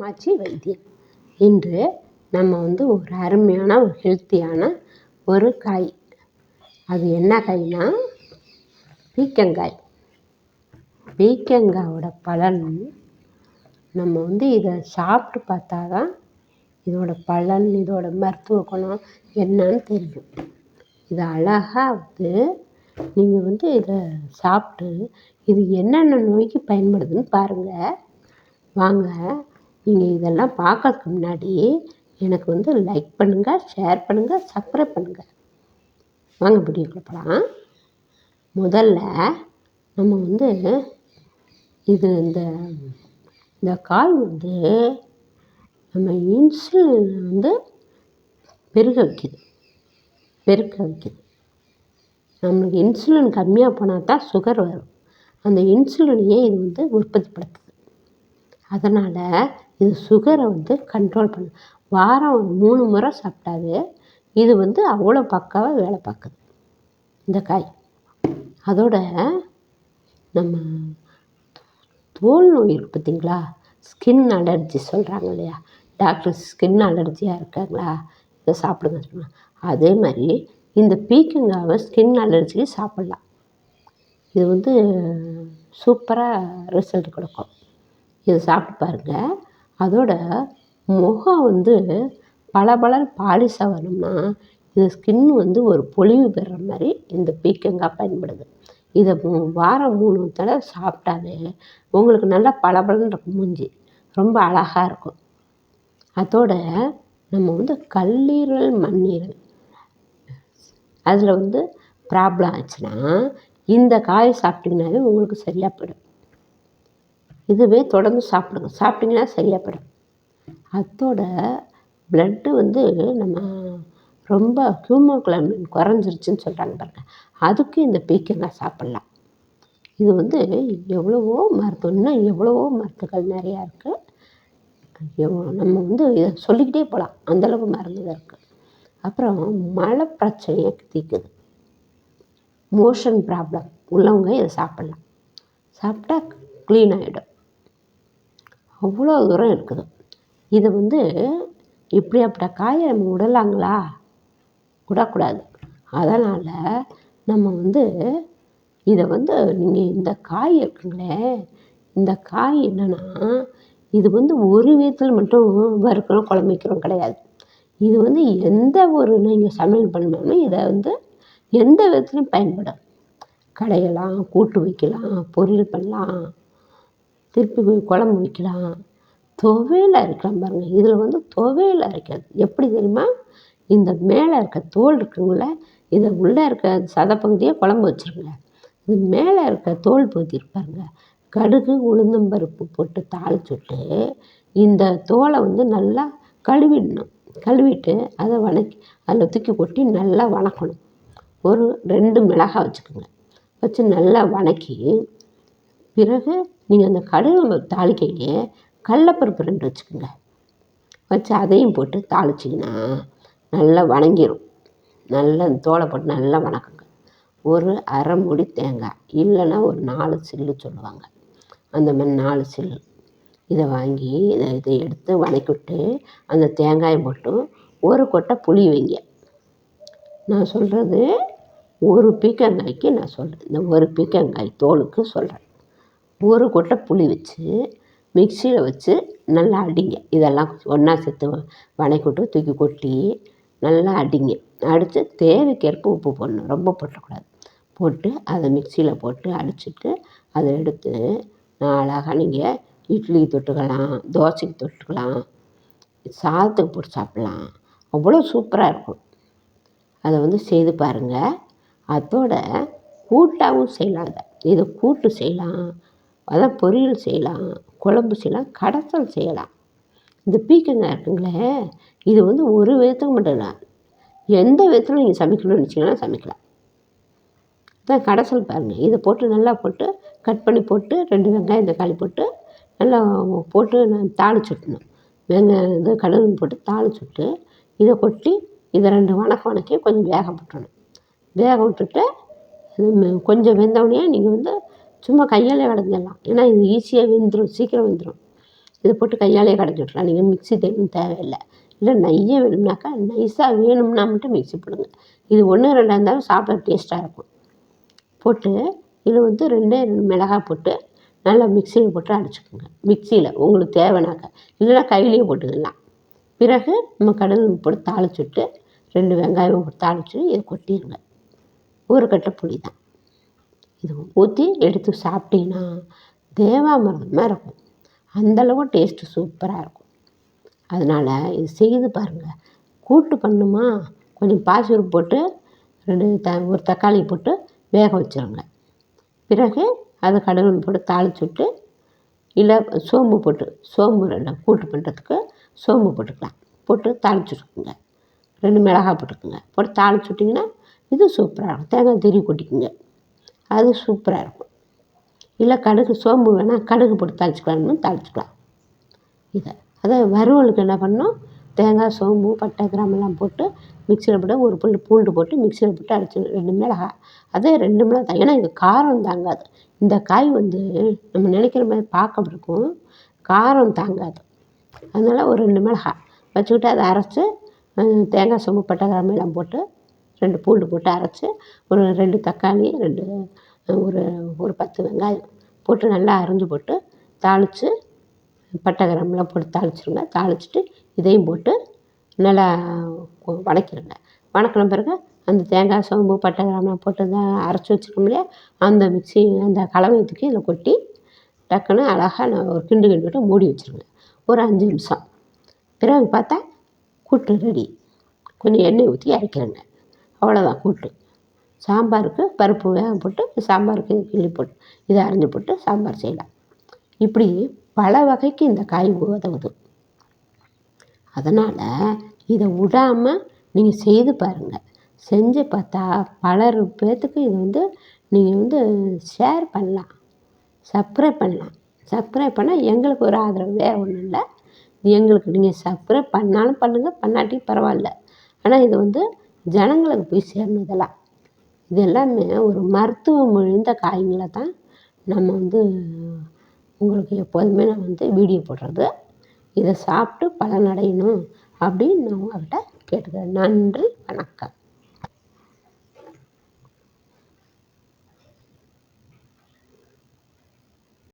மாச்சி வைத்தியம். இன்று நம்ம வந்து ஒரு அருமையான ஒரு ஹெல்த்தியான ஒரு காய். அது என்ன காய்னா பீக்கங்காய் பீக்கங்காயோட பலன் நம்ம வந்து இதை சாப்பிட்டு பார்த்தா தான் இதோட பலன் இதோட மருத்துவ குணம் என்னன்னு தெரியும். இது அழகாக வந்து நீங்கள் வந்து இதை சாப்பிட்டு இது என்னென்ன நோய்க்கு பயன்படுதுன்னு பாருங்கள் வாங்க நீங்கள் இதெல்லாம் பார்க்கறதுக்கு முன்னாடி எனக்கு வந்து லைக் பண்ணுங்கள் ஷேர் பண்ணுங்கள் சப்ஸ்கிரைப் பண்ணுங்கள் வாங்க வீடியோக்குள்ள போகலாம் முதல்ல நம்ம வந்து இது இந்த இந்த கால் வந்து நம்ம இன்சுலின் வந்து பெருக வைக்குது. பெருக்க வைக்குது. நம்மளுக்கு இன்சுலின் கம்மியாக போனால் தான் சுகர் வரும். அந்த இன்சுலினையே இது வந்து உற்பத்திப்படுத்துது அதனால் இது சுகரை வந்து கண்ட்ரோல் பண்ணும் வாரம் ஒரு மூணு முறை சாப்பிட்டாவே இது வந்து அவ்வளோ பக்காவாக வேலை பார்க்குது. இந்த காய். அதோட நம்ம தோல் நோய் இருக்குது பார்த்தீங்களா? ஸ்கின் அலர்ஜி சொல்கிறாங்க இல்லையா? டாக்டர் ஸ்கின் அலர்ஜியாக இருக்காங்களா? இதை சாப்பிடுங்க சொல்லுவாங்க அதே மாதிரி இந்த பீக்கங்காவை ஸ்கின் அலர்ஜிக்கு சாப்பிட்லாம். இது வந்து சூப்பராக ரிசல்ட் கொடுக்கும். இதை சாப்பிட்டு பாருங்கள் அதோட முகம் வந்து பளபளன்னு பாலிஷாக வரணும்னா இது ஸ்கின் வந்து ஒரு பொலிவு பெறுற மாதிரி இந்த பீக்கங்காய் பயன்படுது. இதை மூ வாரம் மூணு தடவை சாப்பிட்டாவே உங்களுக்கு நல்லா பளபளன்னு இருக்கும் மூஞ்சி. ரொம்ப அழகாக இருக்கும். அதோட நம்ம வந்து கல்லீரல் மண்ணீரல். அதில் வந்து ப்ராப்ளம் ஆச்சுன்னா இந்த காயை சாப்பிட்டிங்கனாவே உங்களுக்கு சரியாக போயிடும். இதுவே தொடர்ந்து சாப்பிடுங்க. சாப்பிட்டிங்கன்னா சரியாக போயிடும் அதோட ப்ளட்டு வந்து நம்ம ரொம்ப ஹியூமோகுளோபின் குறைஞ்சிருச்சுன்னு சொல்கிறாங்க பாருங்கள் அதுக்கும் இந்த பீக்கங்காய் சாப்பிட்லாம். இது வந்து எவ்வளவோ மருத்துவம் இன்னும் எவ்வளவோ மருத்துக்கள் நிறையா இருக்குது எவ்வளோ நம்ம வந்து இதை சொல்லிக்கிட்டே போகலாம் அந்தளவு மருந்துகள் இருக்குது அப்புறம் மழை பிரச்சனையை தீக்குது. மோஷன் ப்ராப்ளம் உள்ளவங்க இதை சாப்பிட்லாம். சாப்பிட்டா க்ளீன் ஆகிடும் அவ்வளோ தூரம் இருக்குது. இது வந்து இப்படியாப்பட்ட காயை நம்ம விடலாங்களா? விடக்கூடாது. அதனால் நம்ம வந்து இதை வந்து நீங்கள் இந்த காய் இருக்குங்களே இந்த காய் என்னென்னா இது வந்து ஒரு விதத்தில் மட்டும் வறுக்கிறோம் குழம்பு வைக்கிறோம் கிடையாது. இது வந்து எந்த ஒரு நீங்கள் சமையல் பண்ணாலும் இதை வந்து எந்த விதத்துலையும் பயன்படும். கடையலாம் கூட்டு வைக்கலாம் பொரியல் பண்ணலாம் திருப்பி குழம்பு வைக்கலாம். துவையல் அரைக்கலாம் பாருங்கள் இதில் வந்து துவையல் அரைக்கிறது எப்படி தெரியுமா? இந்த மேலே இருக்க தோல் இருக்குங்கள இதை உள்ளே இருக்க சதைப்பகுதியை குழம்பு வச்சுருங்க. இது மேலே இருக்க தோல் பகுதி இருப்பாருங்க கடுகு உளுந்தம்பருப்பு போட்டு தாளிச்சுட்டு இந்த தோலை வந்து நல்லா கழுவிடணும். கழுவிட்டு அதை வதக்கி அதில் தூக்கி கொட்டி நல்லா வதக்கணும் ஒரு ரெண்டு மிளகாய் வச்சுக்கோங்க. வச்சு நல்லா வதக்கி பிறகு நீங்கள் அந்த கடுகு தாளிக்கையிலே கடலப்பருப்பு ரெண்டு வச்சுக்கோங்க. வச்சு அதையும் போட்டு தாளிச்சிங்கன்னா நல்லா வணங்கிடும் நல்லா தோலை போட்டு நல்லா வணக்குங்க. ஒரு அரை மூடி தேங்காய் இல்லைன்னா ஒரு நாலு சில்லு சொல்லுவாங்க. அந்த மாதிரி நாலு சில்லு. இதை வாங்கி இதை இதை எடுத்து வதக்கி விட்டு அந்த தேங்காயை போட்டு ஒரு கொட்டை புளி வைங்க. நான் சொல்கிறது ஒரு பீக்கங்காய்க்கு நான் சொல்கிறேன் இந்த ஒரு பீக்கங்காய் தோலுக்கு சொல்கிறேன் ஒரு கொட்டை புளி வச்சு மிக்சியில் வச்சு நல்லா அடிங்க. இதெல்லாம் ஒன்றா சேர்த்து வதக்கி விட்டு தூக்கி கொட்டி நல்லா அடிங்க. அடித்து தேவைக்கேற்ப உப்பு போடணும். ரொம்ப போட்டக்கூடாது. போட்டு அதை மிக்சியில் போட்டு அடிச்சுட்டு அதை எடுத்து அழகாக நீங்கள் இட்லிக்கு தொட்டுக்கலாம் தோசைக்கு தொட்டுக்கலாம் சாதத்துக்கு போட்டு சாப்பிட்லாம். அவ்வளோ சூப்பராக இருக்கும். அதை வந்து செய்து பாருங்கள் அதோட கூட்டாகவும் செய்யலாம் அதை. இதை கூட்டு செய்யலாம். அதான் பொரியல் செய்யலாம் குழம்பு செய்யலாம் கடைசல் செய்யலாம். இந்த பீக்கங்காய் இருக்குங்களே இது வந்து ஒரு விதத்துக்கு மட்டும் இல்லை எந்த விதத்தில் நீங்கள் சமைக்கணும்னு நினச்சிங்கன்னா சமைக்கலாம். அதான் கடைசல் பாருங்கள் இதை போட்டு நல்லா போட்டு கட் பண்ணி போட்டு ரெண்டு வெங்காயம் தக்காளி போட்டு நல்லா போட்டு தாளிச்சு விட்ணும் வெங்காயம் இது கடுகு போட்டு தாளிச்சு விட்டு இதை கொட்டி இதை ரெண்டு வணக்கம் வணக்கி கொஞ்சம் வேக விட்டுறணும் வேக விட்டுட்டு கொஞ்சம் வெந்தவனையே நீங்கள் வந்து சும்மா கையாலே கடைஞ்சிடலாம். ஏன்னா இது ஈஸியாக வெந்துடும் சீக்கிரம் வெந்துடும் இதை போட்டு கையாலேயே கடைஞ்சி விட்றலாம் நீங்கள் மிக்ஸி தேவையும் தேவையில்லை. இல்லை நையே வேணும்னாக்கா நைஸாக வேணும்னா மட்டும் மிக்ஸி போடுங்க. இது ஒன்று ரெண்டாக இருந்தாலும் சாப்பிட டேஸ்ட்டாக இருக்கும். போட்டு இதில் வந்து ரெண்டே ரெண்டு மிளகாய் போட்டு நல்லா மிக்சியில் போட்டு அடிச்சுக்கோங்க மிக்சியில் உங்களுக்கு தேவைனாக்கா இல்லைன்னா கையிலேயே போட்டுக்கலாம். பிறகு நம்ம கடுகு போட்டு தாளிச்சுட்டு ரெண்டு வெங்காயம் போட்டு தாளித்து இதை கொட்டிடுங்க. ஒரு கட்டை புளி தான். இது ஊற்றி எடுத்து சாப்பிட்டீங்கன்னா மாதிரி இருக்கும். அந்தளவு டேஸ்ட்டு சூப்பராக இருக்கும். அதனால் இது செய்து பாருங்கள் கூட்டு பண்ணுமா? கொஞ்சம் பாசிப்பருப்பு போட்டு ரெண்டு த ஒரு தக்காளி போட்டு வேக வச்சுருங்க. பிறகு அதை கடுகு போட்டு தாளித்து விட்டு இல்லை சோம்பு போட்டு சோம்பு ரெண்டு கூட்டு பண்ணுறதுக்கு சோம்பு போட்டுக்கலாம். போட்டு தாளிச்சுட்டுக்குங்க ரெண்டு மிளகாய் போட்டுக்குங்க. போட்டு தாளிச்சு விட்டிங்கன்னா இது சூப்பராக இருக்கும். தேங்காய் திருவி கொட்டிக்குங்க. அது சூப்பராக இருக்கும். இல்லை கடுகு சோம்பு வேணால் கடுகு போட்டு தாளிச்சிக்கலாம்னு தாளிச்சிக்கலாம். இதை. அதை வறுவலுக்கு என்ன பண்ணணும்? தேங்காய் சோம்பு பட்டை கிராமெல்லாம் போட்டு மிக்சியில் போட்டு ஒரு புல் பூண்டு போட்டு மிக்சியில் போட்டு அடிச்சு ரெண்டு மிளகாய் அதே ரெண்டு மிளகா தான். ஏன்னா இது காரம் தாங்காது. இந்த காய் வந்து நம்ம நினைக்கிற மாதிரி பார்க்க இருக்கும். காரம் தாங்காது. அதனால் ஒரு ரெண்டு மிளகாய் வச்சுக்கிட்டு அதை அரைச்சி தேங்காய் சோம்பு பட்டை கிராமெல்லாம் போட்டு ரெண்டு பூண்டு போட்டு அரைச்சி ஒரு ரெண்டு தக்காளி ரெண்டு ஒரு ஒரு பத்து வெங்காயம் போட்டு நல்லா அரிஞ்சு போட்டு தாளித்து பட்டை கிராம்பெலாம் போட்டு தாளிச்சிருங்க. தாளிச்சிட்டு இதையும் போட்டு நல்லா வதக்கிடுங்க வதக்குன பிறகு அந்த தேங்காய் சோம்பு பட்டை கிராம்பெலாம் போட்டு தான் அரைச்சி வச்சுருக்கோம் இல்லையா? அந்த மிக்ஸி அந்த கலவையை தூக்கி இதில் கொட்டி டக்குன்னு அழகாக ஒரு கிண்டு கிண்டு விட்டு மூடி வச்சுருங்க. ஒரு அஞ்சு நிமிஷம். பிறகு பார்த்தா கூட்டு ரெடி. கொஞ்சம் எண்ணெய் ஊற்றி இறக்கிடுங்க அவ்வளோதான் கூட்டு. சாம்பாருக்கு பருப்பு வேக போட்டு சாம்பாருக்கு கிள்ளி போட்டு இதை அரிஞ்சு போட்டு சாம்பார் செய்யலாம். இப்படி பல வகைக்கு இந்த காய் உதவுது. அதனால் இதை விடாமல் நீங்கள் செய்து பாருங்கள் செஞ்சு பார்த்தா பலர் பேர்த்துக்கு இது வந்து நீங்கள் வந்து ஷேர் பண்ணலாம். சப்ஸ்கிரைப் பண்ணலாம். சப்ஸ்கிரைப் பண்ணால் எங்களுக்கு ஒரு ஆதரவு வேறு ஒன்றும் இல்லை. எங்களுக்கு நீங்கள் சப்ஸ்கிரைப் பண்ணாலும் பண்ணுங்கள் பண்ணாட்டி பரவாயில்ல. ஆனால் இது வந்து ஜனங்களுக்கு போய் சேரணும் இதெல்லாம் இது எல்லாமே ஒரு மருத்துவம் மிகுந்த காய்களை தான் நம்ம வந்து உங்களுக்கு எப்போதுமே நான் வந்து வீடியோ போடுறது. இதை சாப்பிட்டு பலனடையணும் அப்படின்னு நான் உங்கள்கிட்ட கேட்டுக்கிறேன். நன்றி வணக்கம்.